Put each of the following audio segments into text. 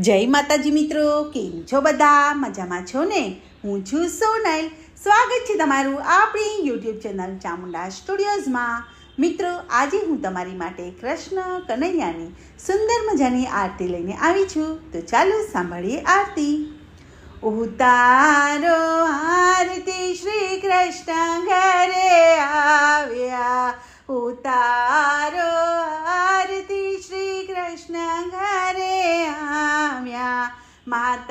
જય માતાજી મિત્રો, કેમ છો બધા? મજામાં છો ને? હું છું સોનલ સ્વાગત છે તમારું આપણી યુટ્યુબ ચેનલ ચામુંડા સ્ટુડિયોઝમાં. મિત્રો, આજે હું તમારી માટે કૃષ્ણ કનૈયાની સુંદર મજાની આરતી લઈને આવી છું. તો ચાલો સાંભળીએ આરતી. ઉતારો આરતી શ્રી કૃષ્ણ ઘરે આવ્યા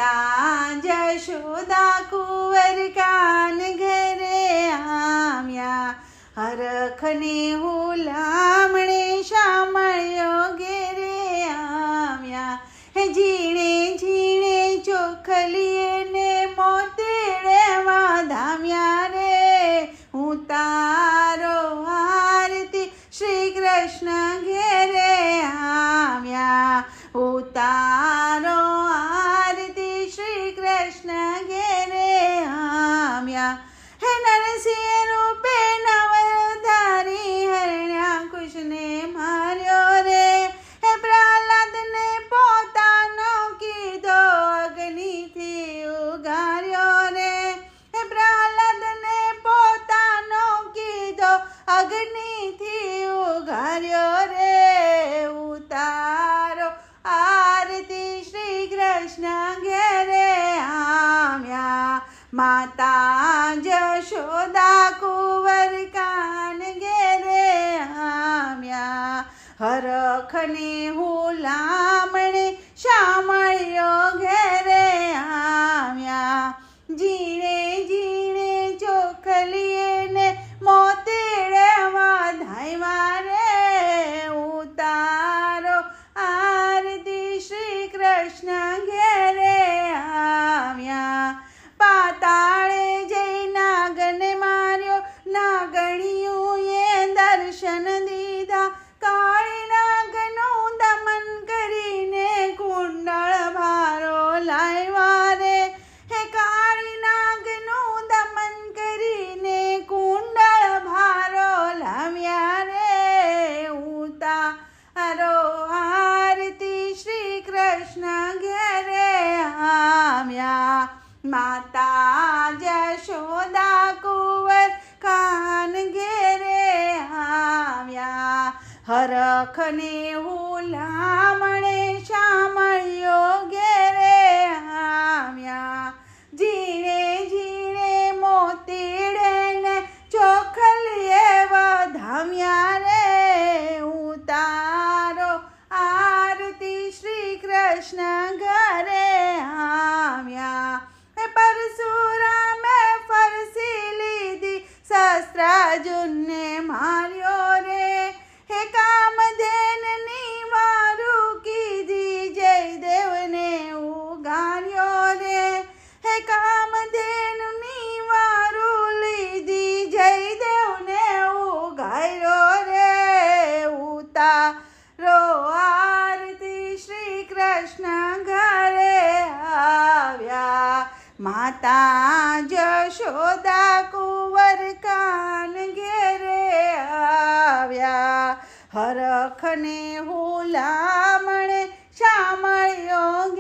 માતા જશોદા કુંવર કાન ઘરે આવ્યા. હરખને હુલામણે શામળ્યો ઘેરે આવ્યા. હે ઝીણે ઝીણે ચોખલીએ ને મોતીડે ધામ્યા રે. હું તારો આરતી શ્રી કૃષ્ણ કૃષ્ણ ઘેરે આવ્યા હે નરસિંહ માતા જશોદા કુંવર કાન ઘેરે આવ્યા. હરખને હુલામણે શામળ્યો ઘેરે આવ્યા. હરખને હુલામણે શામળ્યો આવ્યા ઘરે આવ્યા. માતા જશોદા કુંવર કાન ઘેરે આવ્યા. હરખને હુલામણે શામળ્યો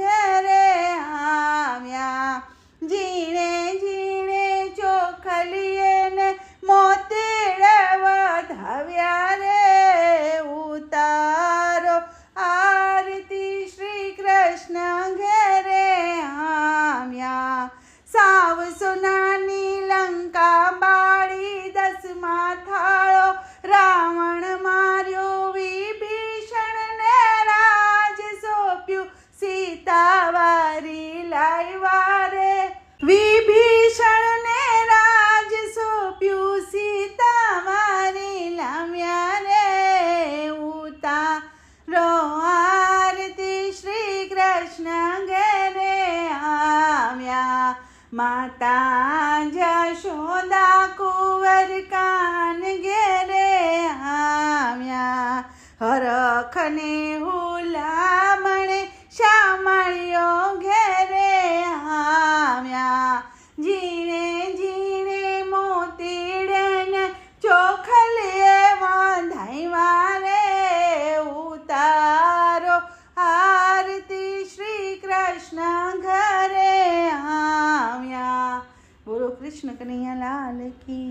માતા જશોદા કુંવર કાન ઘેરે આવ્યા હરખને કૃષ્ણ કનૈયા લાલ કી જય